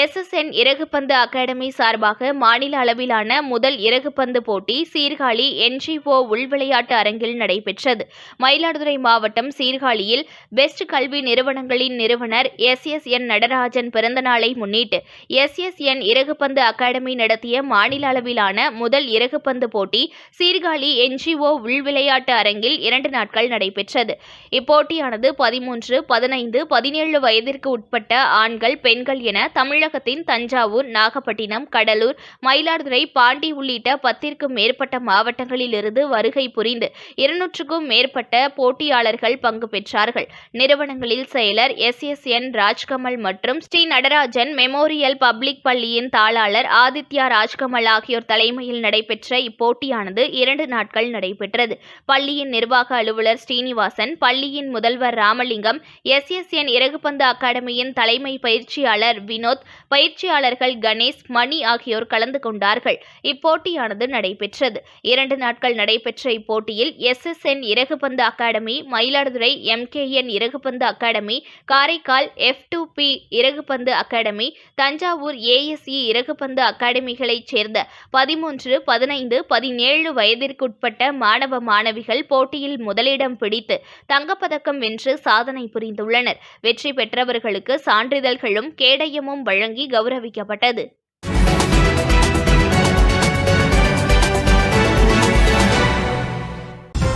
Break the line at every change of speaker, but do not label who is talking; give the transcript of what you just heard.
SSN இறகுப்பந்து academy சார்பாக மாநில அளவிலான முதல் இறகுப்பந்து போட்டி சீர்காழி என்ஜிஓ உள்விளையாட்டு அரங்கில் நடைபெற்றது. மயிலாடுதுறை மாவட்டம் சீர்காழியில் பெஸ்ட் கல்வி நிறுவனங்களின் நிறுவனர் எஸ்எஸ்என் நடராஜன் பிறந்தநாளை முன்னிட்டு எஸ்எஸ்என் இறகுப்பந்து அகாடமி நடத்திய மாநில அளவிலான முதல் இறகுப்பந்து போட்டி சீர்காழி என்ஜிஓ உள்விளையாட்டு அரங்கில் இரண்டு நாட்கள் நடைபெற்றது. இப்போட்டியானது பதிமூன்று பதினைந்து பதினேழு வயதிற்கு உட்பட்ட ஆண்கள் பெண்கள் என தமிழ் தமிழகத்தின் தஞ்சாவூர் நாகப்பட்டினம் கடலூர் மயிலாடுதுறை பாண்டி உள்ளிட்ட பத்திற்கும் மேற்பட்ட மாவட்டங்களிலிருந்து வருகை புரிந்து இருநூற்றுக்கும் மேற்பட்ட போட்டியாளர்கள் பங்கு பெற்றார்கள். நிறுவனங்களில் செயலர் எஸ் எஸ் என் ராஜ்கமல் மற்றும் ஸ்ரீ நடராஜன் மெமோரியல் பப்ளிக் பள்ளியின் தாளாளர் ஆதித்யா ராஜ்கமல் ஆகியோர் தலைமையில் நடைபெற்ற இப்போட்டியானது இரண்டு நாட்கள் நடைபெற்றது. பள்ளியின் நிர்வாக அலுவலர் ஸ்ரீனிவாசன் பள்ளியின் முதல்வர் ராமலிங்கம் எஸ் எஸ் என் இறகுப்பந்து அகாடமியின் தலைமை பயிற்சியாளர் வினோத் பயிற்சியாளர்கள் கணேஷ் மணி ஆகியோர் கலந்து கொண்டார்கள். இப்போட்டியானது நடைபெற்றது. இரண்டு நாட்கள் நடைபெற்ற இப்போட்டியில் எஸ்எஸ்என் இறகுப்பந்து academy Mayiladuthurai MKN இறகுபந்து academy Karaikal F two P இறகுபந்து academy Thanjavur ASE இறகுபந்து அகாடமிகளைச் சேர்ந்த பதிமூன்று பதினைந்து பதினேழு வயதிற்குட்பட்ட மாணவ மாணவிகள் போட்டியில் முதலிடம் பிடித்து தங்கப்பதக்கம் வென்று சாதனை புரிந்துள்ளனர். வெற்றி பெற்றவர்களுக்கு சான்றிதழ்களும் கேடயமும் வழங்க கௌரவிக்கப்பட்டது.